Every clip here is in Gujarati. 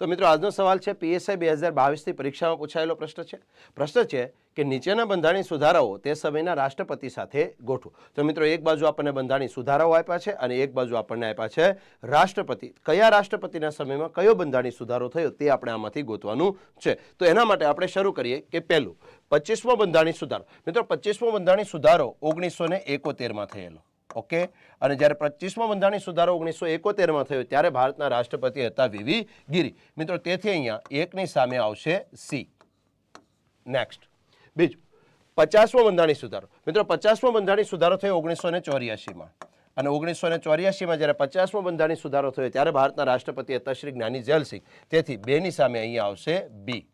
તો મિત્રો, આજનો સવાલ છે પીએસઆઈ બે હજાર બાવીસની પરીક્ષામાં પૂછાયેલો પ્રશ્ન છે. પ્રશ્ન છે કે નીચેના બંધારણીય સુધારાઓ તે સમયના રાષ્ટ્રપતિ સાથે ગોઠવો. તો મિત્રો, એક બાજુ આપણને બંધારણીય સુધારાઓ આપ્યા છે અને એક બાજુ આપણને આપ્યા છે રાષ્ટ્રપતિ. કયા રાષ્ટ્રપતિના સમયમાં કયો બંધારણીય સુધારો થયો તે આપણે આમાંથી ગોતવાનું છે. તો એના માટે આપણે શરૂ કરીએ કે પહેલું, પચીસમો બંધારણીય સુધારો. મિત્રો, પચીસમો બંધારણીય સુધારો ઓગણીસો ને એકોતેરમાં થયેલો. ઓકે? અને જ્યારે પચીસમો બંધારણીય સુધારો ઓગણીસો એકોતેરમાં થયો, ત્યારે ભારતના રાષ્ટ્રપતિ હતા વીવી ગિરી. મિત્રો, તેથી અહીંયા એકની સામે આવશે સી. નેક્સ્ટ બીજું, પચાસમો બંધારણીય સુધારો. મિત્રો, પચાસમો બંધારણીય સુધારો થયો ઓગણીસો ને ચોર્યાસીમાં. અને ઓગણીસો ને ચોર્યાસીમાં જ્યારે પચાસમો બંધારણીય સુધારો થયો, ત્યારે ભારતના રાષ્ટ્રપતિ હતા શ્રી જ્ઞાની જલસિંહ તેથી બેની સામે અહીંયા આવશે બી.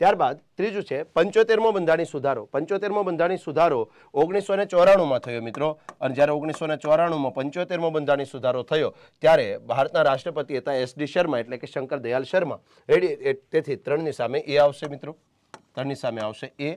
ત્યારબાદ ત્રીજું છે, પંચોતેરમો બંધારણી સુધારો. પંચોતેરમો બંધારણી સુધારો ઓગણીસો ને ચોરાણુંમાં થયો મિત્રો. અને જ્યારે ઓગણીસો ને ચોરાણુંમાં પંચોતેરમો બંધારણી સુધારો થયો, ત્યારે ભારતના રાષ્ટ્રપતિ હતા એસ ડી શર્મા, એટલે કે શંકર દયાલ શર્મા. રેડી તેથી ત્રણની સામે એ આવશે મિત્રો. ત્રણની સામે આવશે એ.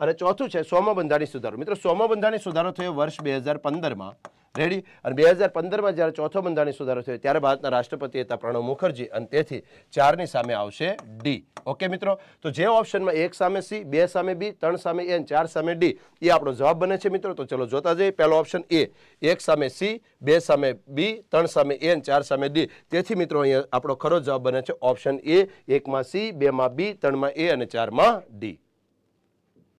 અને ચોથું છે, સોમો બંધારણી સુધારો. મિત્રો, સોમો બંધારણી સુધારો થયો વર્ષ બે હજાર પંદરમાં. રેડી? અને બે હજાર પંદરમાં જ્યારે ચોથો બંધારણીય સુધારો થયો, ત્યારે ભારતના રાષ્ટ્રપતિ હતા પ્રણવ મુખર્જી અને તેથી ચારની સામે આવશે ડી. ઓકે મિત્રો? તો જે ઓપ્શનમાં એક સામે સી, બે સામે બી, ત્રણ સામે એ અને ચાર સામે ડી, એ આપણો જવાબ બને છે મિત્રો. તો ચલો જોતા જઈએ. પહેલો ઓપ્શન એ, એક સામે સી, બે સામે બી, ત્રણ સામે એ અને ચાર સામે ડી. તેથી મિત્રો, અહીંયા આપણો ખરો જવાબ બને છે ઓપ્શન એ, એકમાં સી, બેમાં બી, ત્રણમાં એ અને ચારમાં ડી.